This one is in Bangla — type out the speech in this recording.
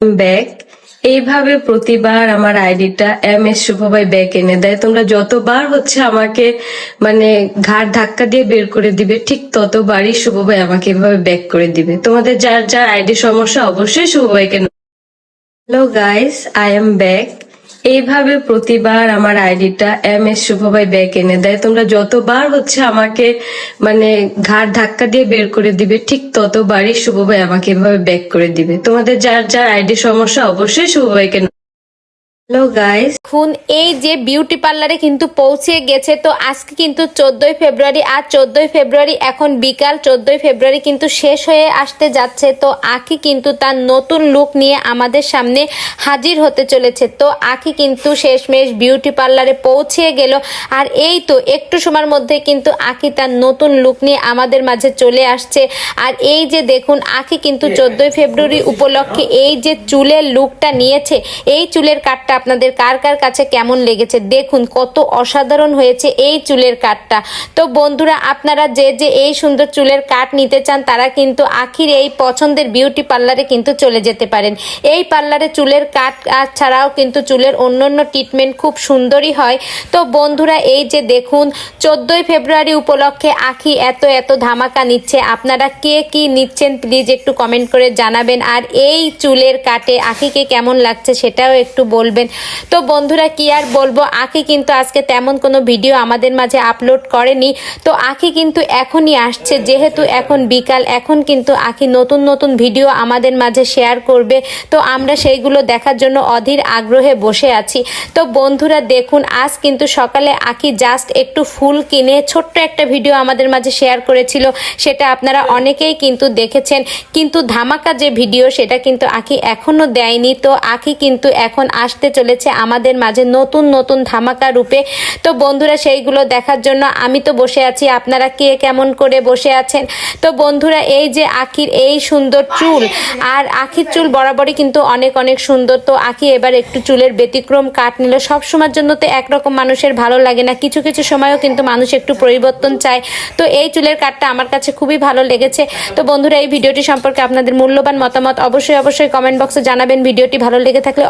ব্যাক এইভাবে প্রতিবার আমার আইডিটা এম এস শুভভাই ব্যাক এনে দেয়। তোমরা যতবার হচ্ছে আমাকে মানে ঘাড় ধাক্কা দিয়ে বের করে দিবে, ঠিক ততবারই শুভভাই আমাকে এভাবে ব্যাক করে দিবে। তোমাদের যার যার আইডি সমস্যা অবশ্যই শুভভাইকে hello guys I am back এইভাবে প্রতিবার আমার আইডিটা এম এস শুভভাই ব্যাক এনে দেয়। তোমরা যতবার হচ্ছে আমাকে মানে ঘাড় ধাক্কা দিয়ে বের করে দিবে, ঠিক ততবারই শুভভাই আমাকে এভাবে ব্যাক করে দিবে। তোমাদের যার যার আইডি সমস্যা অবশ্যই শুভভাইকে হ্যালো গাইস খুন এই যে বিউটি পার্লারে কিন্তু পৌঁছে গেছে তো আজকে কিন্তু চোদ্দই ফেব্রুয়ারি আর চোদ্দই ফেব্রুয়ারি এখন বিকাল চোদ্দই ফেব্রুয়ারি কিন্তু শেষ হয়ে আসতে যাচ্ছে তো আখি কিন্তু তার নতুন লুক নিয়ে আমাদের সামনে হাজির হতে চলেছে তো আখি কিন্তু শেষমেশ বিউটি পার্লারে পৌঁছে গেল আর এই তো একটু সময়ের মধ্যে কিন্তু আখি তার নতুন লুক নিয়ে আমাদের মাঝে চলে আসছে আর এই যে দেখুন আখি কিন্তু চোদ্দই ফেব্রুয়ারি উপলক্ষে এই যে চুলের লুকটা নিয়েছে এই চুলের কাটটা আপনাদের কার কার কাছে কেমন লেগেছে? দেখুন, কত অসাধারণ হয়েছে এই চুলের কাটটা তো বন্ধুরা, আপনারা যে যে এই সুন্দর চুলের কাট নিতে চান, তারা কিন্তু আখির এই পছন্দের বিউটি পার্লারে কিন্তু চলে যেতে পারেন। এই পার্লারে চুলের কাট ছাড়াও কিন্তু চুলের অন্য অন্য ট্রিটমেন্ট খুব সুন্দরই হয়। তো বন্ধুরা, এই যে দেখুন, চোদ্দই ফেব্রুয়ারি উপলক্ষে আখি এত এত ধামাকা নিচ্ছে। আপনারা কে কি নিচ্ছেন প্লিজ একটু কমেন্ট করে জানাবেন। আর এই চুলের কাটে আখিকে কেমন লাগছে, সেটাও একটু বলবেন। তো বন্ধুরা, কি আর বলব? আখি কিন্তু আজকে তেমন কোনো ভিডিও আমাদের মাঝে আপলোড করেনি। তো আখি কিন্তু এখনই আসছে, যেহেতু এখন বিকাল, এখন কিন্তু আখি নতুন নতুন ভিডিও আমাদের মাঝে শেয়ার করবে। তো আমরা সেইগুলো দেখার জন্য অধীর আগ্রহে বসে আছি। তো বন্ধুরা, দেখুন, আজ কিন্তু সকালে আখি জাস্ট একটু ফুল কিনে ছোট্ট একটা ভিডিও আমাদের মাঝে শেয়ার করেছিল। সেটা আপনারা অনেকেই কিন্তু দেখেছেন। কিন্তু ধামাকা যে ভিডিও, সেটা কিন্তু আখি এখনও দেয়নি। তো আখি কিন্তু এখন আসতে চলেছে আমাদের মাঝে নতুন নতুন ধামাকা রূপে। তো বন্ধুরা, সেইগুলো দেখার জন্য আমি তো বসে আছি। আপনারা কে কেমন করে বসে আছেন? তো বন্ধুরা, এই যে আখির, এই সুন্দর চুল। আর আখির চুল বরাবরই কিন্তু অনেক অনেক সুন্দর। তো আখি এবার একটু চুলের ব্যতিক্রম কাট নিল। সব সময়ের জন্য তো একরকম মানুষের ভালো লাগে না। কিছু কিছু সময়ও কিন্তু মানুষ একটু পরিবর্তন চায়। তো এই চুলের কাটটা আমার কাছে খুবই ভালো লেগেছে। তো বন্ধুরা, এই ভিডিওটি সম্পর্কে আপনাদের মূল্যবান মতামত অবশ্যই অবশ্যই কমেন্ট বক্সে জানাবেন। ভিডিওটি ভালো লেগে থাকলে